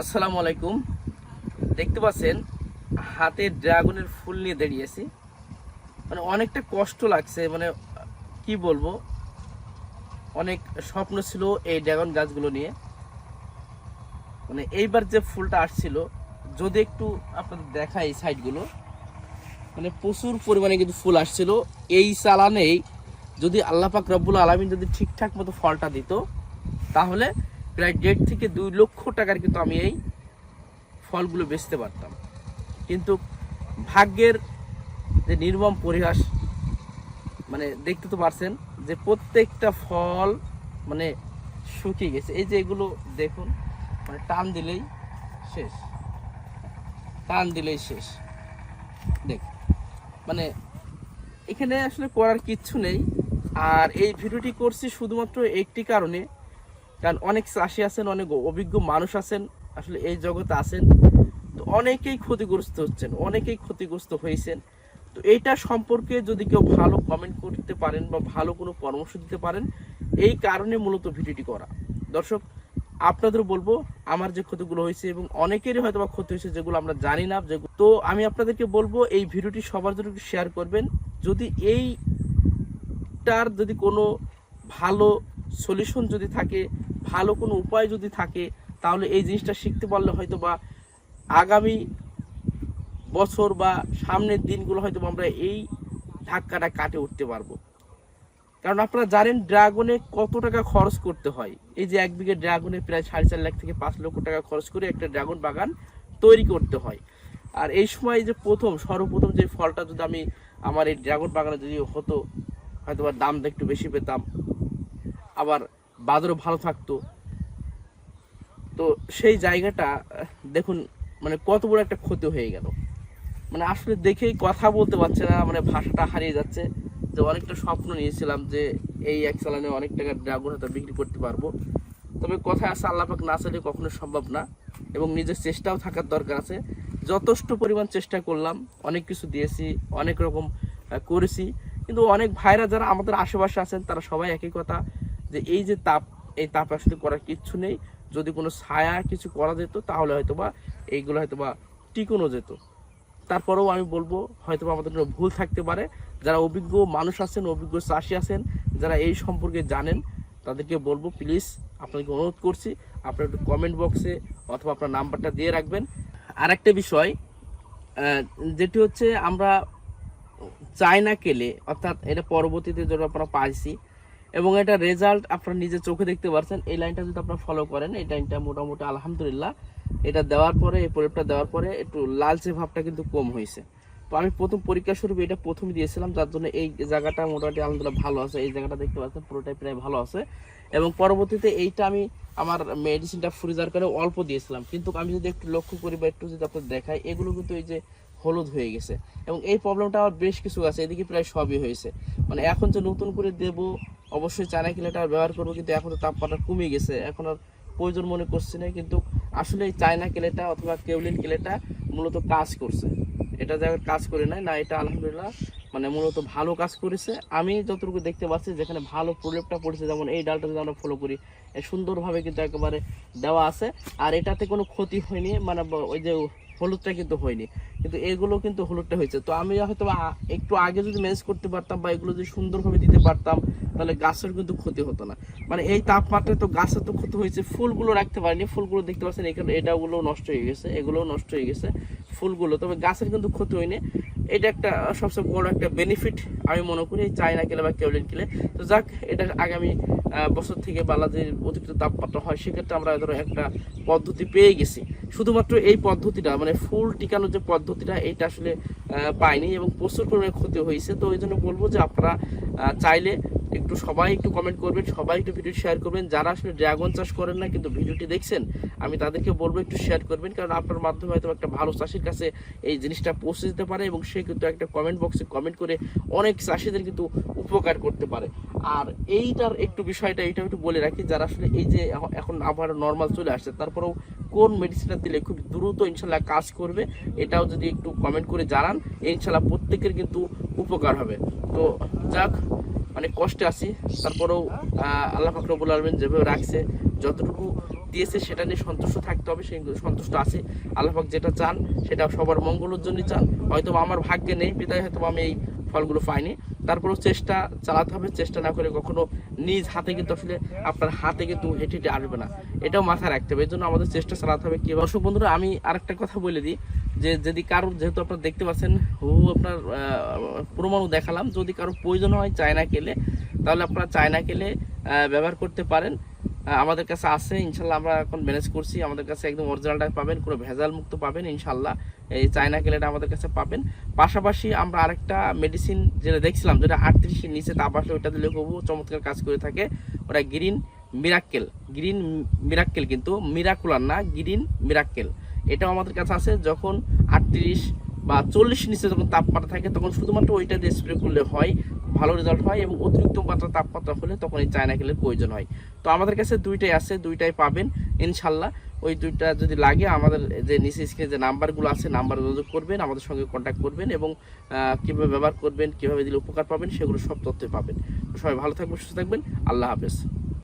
আসসালামু আলাইকুম। দেখতে পাচ্ছেন, হাতে ড্রাগনের ফুল নিয়ে দাঁড়িয়েছি মানে অনেকটা কষ্ট লাগছে মানে কি বলব? অনেক স্বপ্ন ছিল এই ড্রাগন গাছগুলো নিয়ে। মানে এইবার যে ফুলটা আসছিল, যদি একটু আপনাদের দেখা এই সাইডগুলো মানে প্রচুর পরিমাণে কিন্তু ফুল আসছিল। এই চালানেই যদি আল্লাহ পাক রব্বুল আলমিন যদি ঠিকঠাক মতো ফলটা দিত, তাহলে প্রায় দেড় থেকে দুই লক্ষ টাকার কিন্তু আমি এই ফলগুলো বেচতে পারতাম। কিন্তু ভাগ্যের যে নির্মম পরিহাস মানে দেখতে তো পারছেন যে প্রত্যেকটা ফল মানে শুকিয়ে গেছে। এই যে এগুলো দেখুন মানে টান দিলেই শেষ। টান দিলেই শেষ। দেখ মানে এখানে আসলে করার কিচ্ছু নেই। আর এই ভিডিওটি করছি শুধুমাত্র একটি কারণে কারণ অনেক চাষি আছেন অনেক অভিজ্ঞ মানুষ আছেন আসলে এই জগতে আছেন তো অনেকেই ক্ষতিগ্রস্ত হচ্ছেন, অনেকেই ক্ষতিগ্রস্ত হয়েছেন। তো এইটা সম্পর্কে যদি কেউ ভালো কমেন্ট করতে পারেন বা ভালো কোনো পরামর্শ দিতে পারেন, এই কারণে মূলত ভিডিওটি করা। দর্শক, আপনাদের বলব, আমার যে ক্ষতিগুলো হয়েছে এবং অনেকেরই হয়তো বা ক্ষতি হয়েছে যেগুলো আমরা জানি না যে তো আমি আপনাদেরকে বলব, এই ভিডিওটি সবার জন্য শেয়ার করবেন। যদি এইটার যদি কোনো ভালো সলিউশন যদি থাকে ভালো কোনো উপায় যদি থাকে, তাহলে এই জিনিসটা শিখতে পারলে হয়তো বা আগামী বছর বা সামনের দিনগুলো হয়তো আমরা এই ধাক্কাটা কাটে উঠতে পারব। কারণ আপনারা জানেন ড্রাগনে কত টাকা খরচ করতে হয়। এই যে এক বিঘে ড্রাগনে প্রায় সাড়ে চার লাখ থেকে পাঁচ লক্ষ টাকা খরচ করে একটা ড্রাগন বাগান তৈরি করতে হয়। আর এই সময় যে প্রথম, সর্বপ্রথম যে ফলটা যদি আমি আমার এই ড্রাগন বাগানে যদি হতো হয়তো বা দামটা একটু বেশি পেতাম। আবার বাজারও ভালো থাকতো। তো সেই জায়গাটা, দেখুন মানে কত বড় একটা ক্ষতি হয়ে গেল। মানে আসলে দেখেই কথা বলতে পারছে না মানে ভাষাটা হারিয়ে যাচ্ছে। যে অনেকটা স্বপ্ন নিয়েছিলাম যে এই এক চালানে অনেক টাকার ড্রাগন হয়তো বিক্রি করতে পারব। তবে কথা আছে, আল্লাহ পাক না চাইলে কখনো সম্ভব না। এবং নিজের চেষ্টাও থাকার দরকার আছে। যথেষ্ট পরিমাণ চেষ্টা করলাম, অনেক কিছু দিয়েছি, অনেক রকম করেছি। কিন্তু অনেক ভাইরা যারা আমাদের আশেপাশে আছেন, তারা সবাই একই কথা। যে এই যে তাপ, এই তাপ আসলে করার কিচ্ছু নেই। যদি কোনো ছায়া কিছু করা যেত, তাহলে হয়তো বা এইগুলো হয়তো বা টিকোনো যেত। তারপরেও আমি বলব হয়তো আমাদের ভুল থাকতে পারে। যারা অভিজ্ঞ মানুষ আছেন, অভিজ্ঞ চাষি আছেন, যারা এই সম্পর্কে জানেন, তাদেরকে বলব, প্লিজ আপনাকে অনুরোধ করছি, আপনার একটু কমেন্ট বক্সে অথবা আপনার নাম্বারটা দিয়ে রাখবেন। আর একটা বিষয় যেটি হচ্ছে আমরা চায়না কেলে, অর্থাৎ এটা পরবর্তীতে যেটা আপনারা পাইছি এবং এটা রেজাল্ট আপনারা নিজে চোখে দেখতে পারছেন। এই লাইনটা যদি আপনারা ফলো করেন, এই লাইনটা মোটামুটি আলহামদুলিল্লাহ। এটা দেওয়ার পরে, এই প্রলেপটা দেওয়ার পরে একটু লালচে ভাবটা কিন্তু কম হয়েছে। তো আমি প্রথম পরীক্ষা স্বরূপ এটা প্রথম দিয়েছিলাম, যার জন্য এই জায়গাটা মোটামুটি আলহামদুলিল্লাহ ভালো আছে। এই জায়গাটা দেখতে পাচ্ছেন পুরোটাই প্রায় ভালো আছে। এবং পরবর্তীতে এইটা আমি আমার মেডিসিনটা ফ্রিজার করে অল্প দিয়েছিলাম। কিন্তু আমি যদি একটু লক্ষ্য করি বা একটু যদি আপনাদের দেখাই, এগুলো কিন্তু এই যে হলুদ হয়ে গেছে। এবং এই প্রবলেমটা আমার বেশ কিছু আছে, এদিকে প্রায় সবই হয়েছে। মানে এখন যে নতুন করে দেব অবশ্যই চায়না কিলাটা ব্যবহার করব, কিন্তু এখন তো তাপমাত্রা কমে গেছে। এখন আর প্রয়োজন মনে করছি না, কিন্তু আসলে এই চায়না কেলেটা অথবা কেউলিন কেলেটা মূলত কাজ করছে। এটা জায়গায় কাজ করে নাই, না, এটা আলহামদুলিল্লাহ মানে মূলত ভালো কাজ করেছে। আমি যতটুকু দেখতে পাচ্ছি, যেখানে ভালো প্রলেপটা পড়েছে, যেমন এই ডালটা যদি আমরা ফলো করি সুন্দরভাবে কিন্তু একেবারে দেওয়া আছে। আর এটাতে কোনো ক্ষতি হয়নি মানে ওই যে হলুদটা কিন্তু হয়নি। কিন্তু এগুলো কিন্তু হলুদটা হয়েছে। তো আমি হয়তো একটু আগে যদি ম্যানেজ করতে পারতাম বা এগুলো যদি সুন্দরভাবে দিতে পারতাম, তাহলে গাছের কিন্তু ক্ষতি হতো না। মানে এই তাপমাত্রায় তো গাছের তো ক্ষতি হয়েছে। ফুলগুলো রাখতে পারিনি। ফুলগুলো দেখতে পাচ্ছেন, এখানে এটাগুলো নষ্ট হয়ে গেছে, এগুলোও নষ্ট হয়ে গেছে, ফুলগুলো। তবে গাছের কিন্তু ক্ষতি হয়নি। এটা একটা সবচেয়ে বড় একটা বেনিফিট আমি মনে করি চায়না কেলে বা কেউলিন কেলে। তো যাক এটা আগামী বছর থেকে বালাদের অতিরিক্ত তাপমাত্রা হয়, সেক্ষেত্রে আমরা ধরো একটা পদ্ধতি পেয়ে গেছি। শুধুমাত্র এই পদ্ধতিটা মানে ফুল টিকানোর যে পদ্ধতিটা, এটা আসলে পাইনি এবং প্রচুর পরিমাণে ক্ষতি হয়েছে। তো ওই জন্য বলব যে আপনারা চাইলে একটু সবাই একটু কমেন্ট করবেন, সবাই একটু ভিডিও শেয়ার করবেন। যারা আসলে ড্রাগন চাষ করেন না, কিন্তু ভিডিওটি দেখছেন আমি তাদেরকে বলব একটু শেয়ার করবেন, কারণ আপনার মাধ্যমে হয়তো একটা ভালো চাষির কাছে এই জিনিসটা পৌঁছে দিতে পারে এবং সে কিন্তু একটা কমেন্ট বক্সে কমেন্ট করে অনেক চাষিদের কিন্তু উপকার করতে পারে। আর এইটার একটু বিষয়টা এইটা একটু বলে রাখি, যারা আসলে এই যে এখন আবার নর্মাল চলে আসছে, তারপরেও কোন মেডিসিনটা দিলে খুব দ্রুত ইনশাল্লাহ কাজ করবে, এটাও যদি একটু কমেন্ট করে জানান, ইনশাল্লাহ প্রত্যেকের কিন্তু উপকার হবে। তো যাক, অনেক কষ্টে আছি, তারপরেও আল্লাহ ফাকরবুল আলমিন যেভাবে রাখছে, যতটুকু দিয়েছে, সেটা নিয়ে সন্তুষ্ট থাকতে হবে, সেই সন্তুষ্ট আছে। আল্লাহাক যেটা চান, সেটা সবার মঙ্গলের জন্যই চান। হয়তো আমার ভাগ্যে নেই বিদায় হয়তো আমি এই ফলগুলো পাইনি। তারপরেও চেষ্টা চালাতে হবে, চেষ্টা না করে কখনো নিজ হাতে কিন্তু আসলে আপনার হাতে কিন্তু হেঁটে হেঁটে আসবে না। এটাও মাথায় রাখতে হবে এই জন্য আমাদের চেষ্টা চালাতে হবে কি দর্শক বন্ধুরা, আমি আরেকটা কথা বলে দিই, যে যদি কারোর, যেহেতু আপনার দেখতে পাচ্ছেন, হু, আপনার প্রমাণও দেখালাম, যদি কারও প্রয়োজন হয় চায়না কেলে, তাহলে আপনারা চায়না কেলে ব্যবহার করতে পারেন। আমাদের কাছে আছে, ইনশাল্লাহ আমরা এখন ম্যানেজ করছি। আমাদের কাছে একদম অরিজিনালটা পাবেন, কোনো ভেজাল মুক্ত পাবেন, ইনশাল্লাহ। এই চায়না কেলেটা আমাদের কাছে পাবেন। পাশাপাশি আমরা আরেকটা মেডিসিন যেটা দেখছিলাম, যেটা আটত্রিশের নিচে তাপ আসলে ওটা দিলে খুব চমৎকার কাজ করে থাকে, ওটা গ্রিন মিরাক্কেল গ্রিন মিরাক্কেল কিন্তু মিরাকুলার না গ্রিন মিরাক্কেল এটাও আমাদের কাছে আছে, যখন আটত্রিশ বা চল্লিশ নিচে যখন তাপমাত্রা থাকে, তখন শুধুমাত্র ওইটা দিয়ে স্প্রে করলে হয়। ভালো রেজাল্ট হয় এবং অতিরিক্ত মাত্রা তাপমাত্রা হলে তখন এই চায়না কেলের প্রয়োজন হয়। তো আমাদের কাছে দুইটাই আছে, দুইটাই পাবেন, ইনশাল্লাহ। ওই দুইটা যদি লাগে, আমাদের যে নিচে স্ক্রিনে যে নাম্বারগুলো আছে, নাম্বার যোগাযোগ করবেন, আমাদের সঙ্গে কন্ট্যাক্ট করবেন এবং কীভাবে ব্যবহার করবেন, কীভাবে দিলে উপকার পাবেন, সেগুলো সব তথ্য পাবেন। সবাই ভালো থাকবেন, সুস্থ থাকবেন। আল্লাহ হাফেজ।